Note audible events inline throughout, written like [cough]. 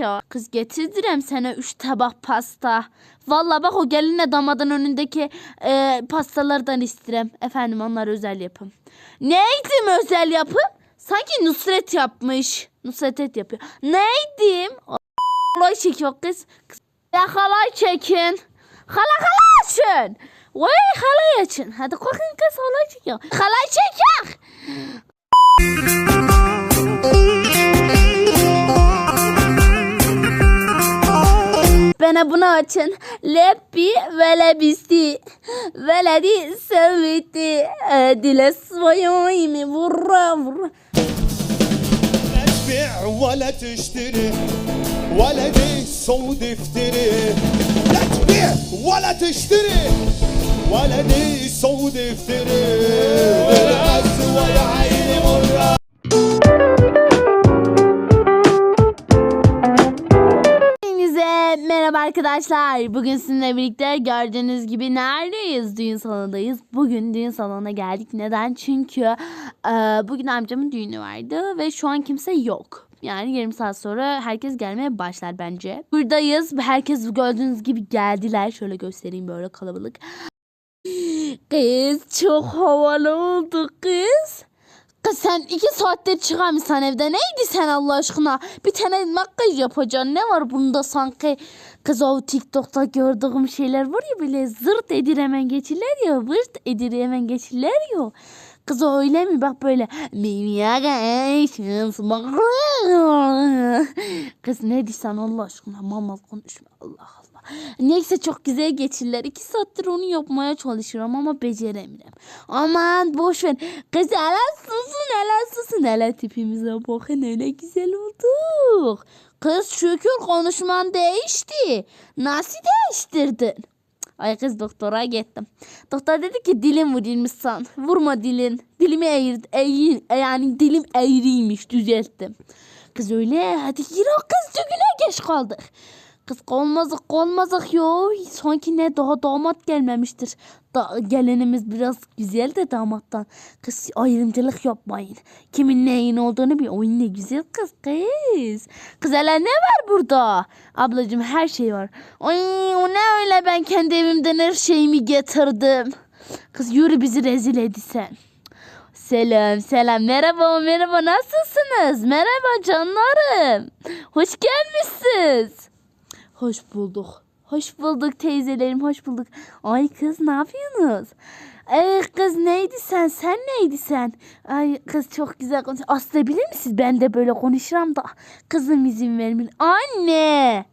çekiyor. Kız getirdirem sana üç tabak pasta. Valla bak o gelinle damadın önündeki e, pastalardan istirem. Efendim onlar özel yapım. Neydim özel yapım? Sanki Nusret yapmış. Nusret et yapıyor. Neydim? Halay çekiyor kız. kız. Ya halay çekin. Hala halay açın. Vay halay açın. Hadi kalkın kız halay çekiyor. Halay çekiyor. Bana bunu açın. Leppi ve lebisi. Veledi sevdi. Dile svoyimi vurra vurra. لا تبيع ولا تشتري ولا دي سود افتري لا تبيع ولا تشتري ولا دي سود افتري بالأسوأ يا عيني مرة merhaba arkadaşlar. Bugün sizinle birlikte gördüğünüz gibi neredeyiz? Düğün salonundayız. Bugün düğün salonuna geldik. Neden? Çünkü e, bugün amcamın düğünü vardı ve şu an kimse yok. Yani yarım saat sonra herkes gelmeye başlar bence. Buradayız. Herkes gördüğünüz gibi geldiler. Şöyle göstereyim böyle kalabalık. [gasps] Kız çok havalı oldu kız. Kız sen iki saattir çıkamıyorsun evde. Neydi sen Allah aşkına? Bir tane makyaj yapacaksın. Ne var bunda sanki? Kız o TikTok'ta gördüğüm şeyler var ya böyle zırt edir hemen geçirler ya. Vırt edir hemen geçirler ya. Kız öyle mi? Bak böyle. Kız ne diyorsun Allah aşkına? Mama konuşma Allah. Neyse çok güzel geçirler. İki saattir onu yapmaya çalışıyorum ama beceremiyorum. Aman boş ver. Kız hele susun hele susun. Hele tipimize bakın öyle güzel olduk. Kız şükür konuşman değişti. Nasıl değiştirdin? Ay kız doktora gittim. Doktor dedi ki dilim vurulmuş san. Vurma dilin. Dilimi eğir, eğir, yani dilim eğriymiş düzelttim. Kız öyle hadi gir o kız düğüne geç kaldık. Kız kolmazık kolmazık yo. Sanki ne daha damat gelmemiştir. Da, gelinimiz biraz güzel de damattan. Kız ayrımcılık yapmayın. Kimin neyin olduğunu bir oyun ne güzel kız kız. Kız hele ne var burada? Ablacığım her şey var. Ay o ne öyle ben kendi evimden her şeyimi getirdim. Kız yürü bizi rezil edisen. Selam selam merhaba merhaba nasılsınız? Merhaba canlarım. Hoş gelmişsiniz. Hoş bulduk. Hoş bulduk teyzelerim hoş bulduk. Ay kız ne yapıyorsunuz? Ay kız neydi sen? Sen neydi sen? Ay kız çok güzel konuş. Aslında bilir misiniz? Ben de böyle konuşurum da. Kızım izin vermiyor. Anne.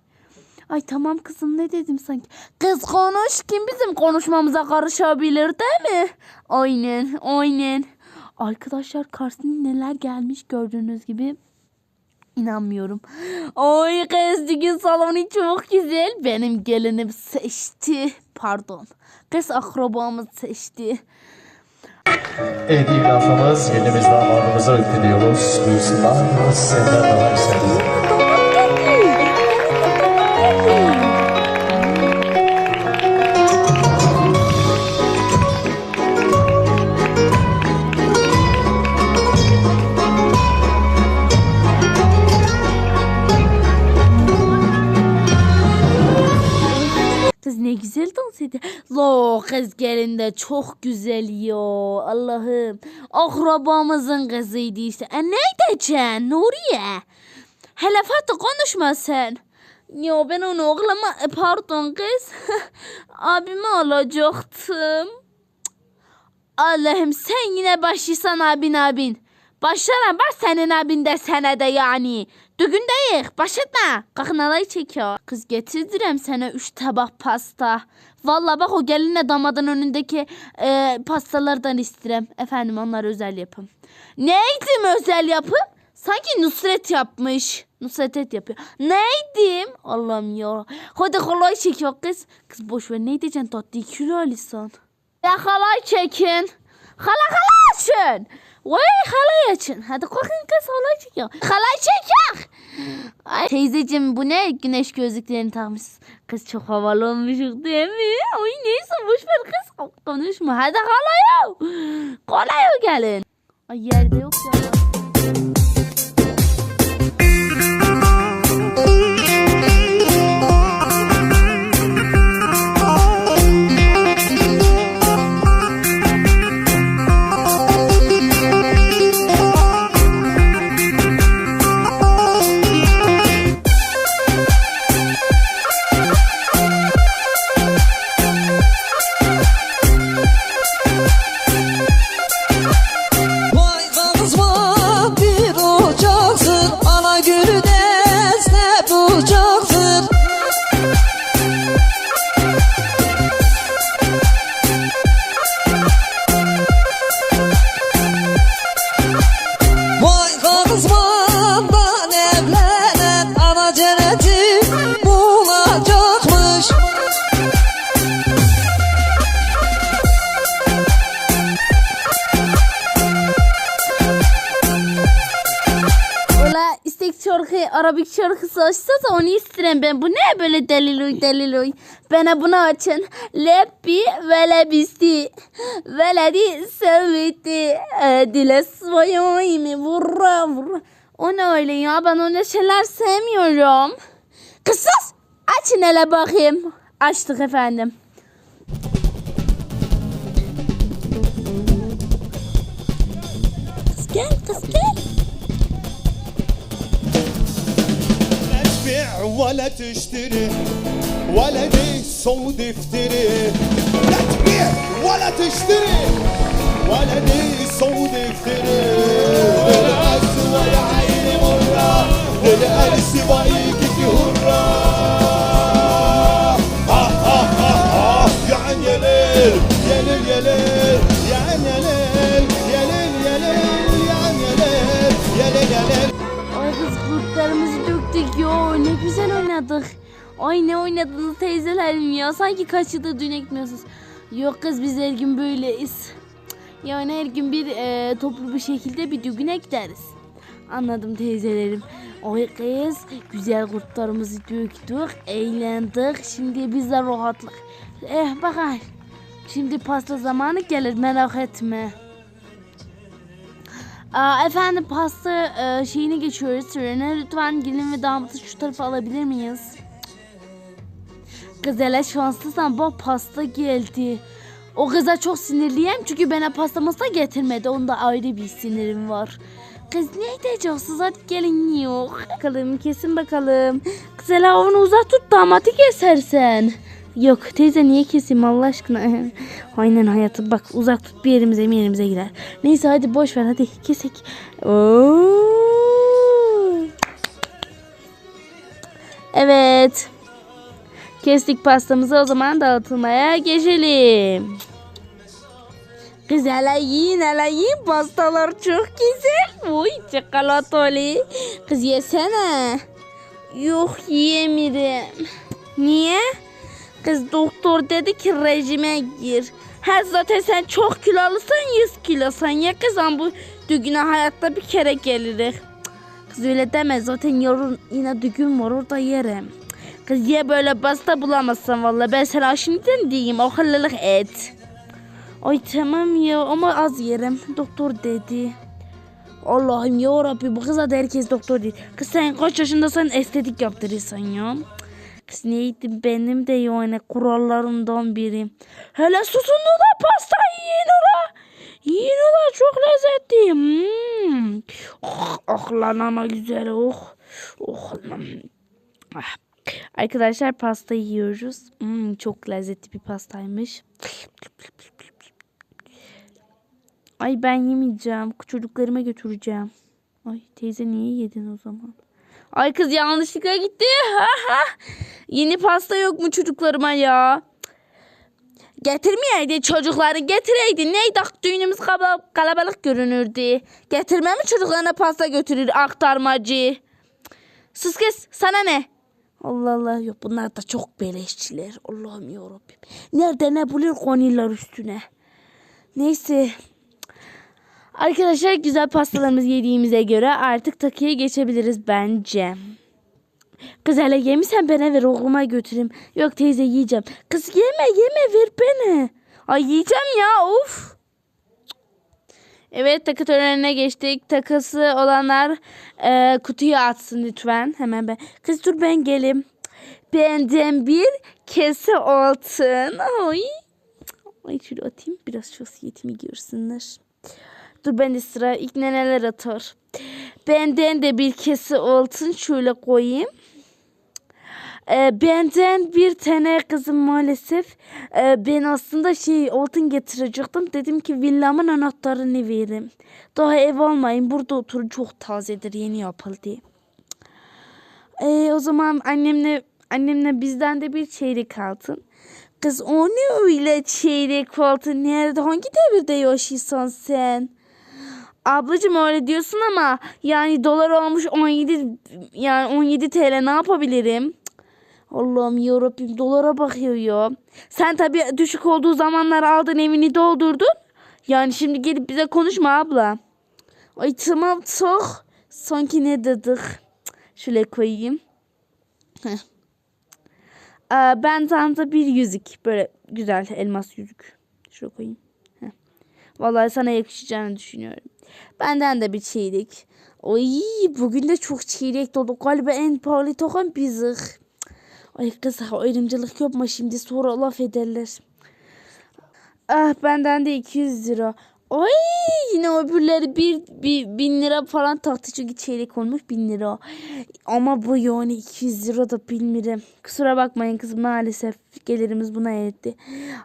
Ay tamam kızım ne dedim sanki. Kız konuş kim bizim konuşmamıza karışabilir değil mi? Aynen aynen. Arkadaşlar karşısına neler gelmiş gördüğünüz gibi. İnanmıyorum. Oy kız düğün salonu çok güzel. Benim gelinim seçti. Pardon. Kız akrabamız seçti. Evet iyi lafımız gelimiz damadımıza öpülüyoruz. Buyursunlar. Senden daha Lo kız gelin de çok güzel yo. Allah'ım. Akrabamızın kızıydı işte. E ne diyeceksin Nuriye? Hele Fatih konuşma sen. Yo ben onu oğluma e, pardon kız. [laughs] Abimi alacaktım. Allah'ım sen yine başlıyorsan abin abin. Başlarım bak senin abin de sene de yani. Düğündeyiz başlatma. Kalkın alay çekiyor. Kız getirdirem sana üç tabak pasta. Valla bak o gelinle damadın önündeki e, pastalardan istirem. Efendim onlar özel yapım. Neydim özel yapım? Sanki Nusret yapmış. Nusret et yapıyor. Neydim? Allah'ım ya. Hadi halay çekiyor kız. Kız boş ver ne diyeceksin tatlı kilo alisan. Ya halay çekin. Hala halay açın. Vay halay açın. Hadi kalkın kız halay çekiyor. Halay çekiyor. Ay teyzeciğim bu ne? Güneş gözlüklerini takmış. Kız çok havalı olmuşuk değil mi? Ay neyse boş ver kız. Konuşma. Hadi halaya. Kolaya gelin. Ay yerde. Şarkı, Arabik şarkısı açsa da onu isterim ben. Bu ne böyle deliloy deliloy. Bana bunu açın. Leppi ve lebisti. Veledi sevdi. Dile svoyoyimi vurra vurra. O ne öyle ya? Ben öyle şeyler sevmiyorum. Kısas. Açın hele bakayım. Açtık efendim. ولا تشتري ولا دي صوت افتري لا تبيع ولا تشتري ولا دي صوت افتري oynadınız teyzelerim ya sanki kaç yıldır düğüne gitmiyorsunuz. Yok kız biz her gün böyleyiz. Yani her gün bir e, toplu bir şekilde bir düğüne gideriz. Anladım teyzelerim. Ay kız güzel kurtlarımızı döktük, eğlendik. Şimdi bize rahatlık. Eh bakar. Şimdi pasta zamanı gelir merak etme. Aa, efendim pasta e, şeyini geçiyoruz törene. Lütfen gelin ve damatı şu tarafa alabilir miyiz? Kız hele şanslıysan bak pasta geldi. O kıza çok sinirliyim çünkü bana pasta masa getirmedi. Onda ayrı bir sinirim var. Kız ne edeceksiniz hadi gelin yok. Bakalım kesin bakalım. Kız hele onu uzak tut damatı kesersen. Yok teyze niye keseyim Allah aşkına. [laughs] Aynen hayatım bak uzak tut bir yerimize bir yerimize girer. Neyse hadi boş ver hadi kesek. Oo. Evet. Kestik pastamızı o zaman dağıtılmaya geçelim. Kız hele yiyin hele yiyin pastalar çok güzel. Uy çikolatoli. Kız yesene. Yok yiyemiyorum. Niye? Kız doktor dedi ki rejime gir. Her zaten sen çok kilolusun 100 kilosun ya kızım bu düğüne hayatta bir kere geliriz. Kız öyle deme zaten yarın yine düğün var orada yerim. Kız ye böyle pasta bulamazsan valla ben sana şimdiden diyeyim akıllılık et. Ay tamam ya ama az yerim doktor dedi. Allah'ım ya Rabbi bu kıza da herkes doktor değil. Kız sen kaç yaşındasın estetik yaptırırsan ya. Kız neydi benim de yani kurallarımdan biri. Hele susun da pasta yiyin ola. Yiyin ola çok lezzetli. Hmm. Oh, oh lan ama güzel oh. Oh lan. Ah. Arkadaşlar pasta yiyoruz. Hmm, çok lezzetli bir pastaymış. Ay ben yemeyeceğim. Çocuklarıma götüreceğim. Ay teyze niye yedin o zaman? Ay kız yanlışlıkla gitti. [laughs] Yeni pasta yok mu çocuklarıma ya? Getirmeyeydi çocukları getireydi. Neydi düğünümüz kala- kalabalık görünürdü. Getirme mi çocuklarına pasta götürür aktarmacı? Sus kız sana ne? Allah Allah yok bunlar da çok beleşçiler. Allah'ım yarabbim. Nerede ne buluyor konular üstüne. Neyse. Arkadaşlar güzel pastalarımızı yediğimize göre artık takıya geçebiliriz bence. Kız hele yemişsen bana ver oğluma götüreyim. Yok teyze yiyeceğim. Kız yeme yeme ver bana. Ay yiyeceğim ya of. Evet takı törenine geçtik. Takısı olanlar e, kutuya atsın lütfen. Hemen ben. Kız dur ben gelim. Benden bir kese altın. Ay. Ay şöyle atayım biraz şahsiyetimi görsünler. Dur ben de sıra ilk neler atar. Benden de bir kese altın şöyle koyayım. Ee, benden bir tane kızım maalesef e, ben aslında şey altın getirecektim. Dedim ki villamın anahtarını vereyim. Daha ev almayın burada oturun çok tazedir yeni yapıldı. Ee, o zaman annemle annemle bizden de bir çeyrek altın. Kız o ne öyle çeyrek altın nerede hangi devirde yaşıyorsun sen? Ablacım öyle diyorsun ama yani dolar olmuş 17 yani 17 TL ne yapabilirim? Allah'ım yarabbim dolara bakıyor ya. Sen tabii düşük olduğu zamanlar aldın evini doldurdun. Yani şimdi gelip bize konuşma abla. Ay tamam çok. Sanki ne dedik? Şöyle koyayım. Aa, ben sana bir yüzük. Böyle güzel elmas yüzük. Şuraya koyayım. Vallahi sana yakışacağını düşünüyorum. Benden de bir çeyrek. Oy bugün de çok çeyrek dolu. Galiba en pahalı tokan bizik. Ay kız ayrımcılık yapma şimdi sonra laf ederler. Ah benden de 200 lira. Ay yine öbürleri bir, bir bin lira falan taktı çünkü çeyrek olmuş bin lira. Ama bu yani 200 lira da bilmiyorum. Kusura bakmayın kızım maalesef gelirimiz buna yetti.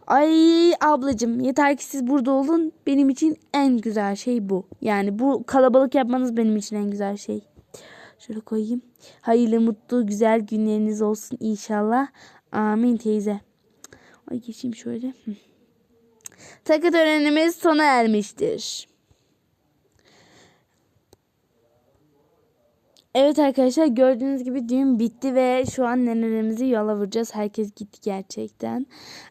Ay ablacığım yeter ki siz burada olun benim için en güzel şey bu. Yani bu kalabalık yapmanız benim için en güzel şey. Şöyle koyayım. Hayırlı mutlu güzel günleriniz olsun inşallah. Amin teyze. Ay geçeyim şöyle. Takı törenimiz sona ermiştir. Evet arkadaşlar gördüğünüz gibi düğün bitti ve şu an nenelerimizi yola vuracağız. Herkes gitti gerçekten.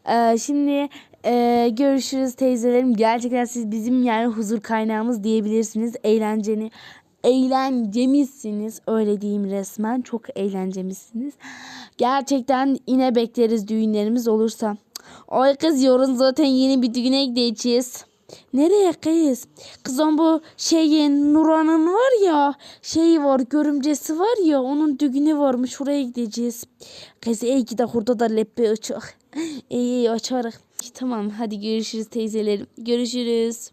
Ee, şimdi e, görüşürüz teyzelerim. Gerçekten siz bizim yani huzur kaynağımız diyebilirsiniz. Eğlenceni eğlencemizsiniz öyle diyeyim resmen çok eğlencemizsiniz. Gerçekten yine bekleriz düğünlerimiz olursa. Ay kız yarın zaten yeni bir düğüne gideceğiz. Nereye kız? Kızım bu şeyin Nuran'ın var ya şeyi var görümcesi var ya onun düğünü varmış oraya gideceğiz. Kız iyi ki de orada da leppe açık. İyi iyi. Tamam hadi görüşürüz teyzelerim. Görüşürüz.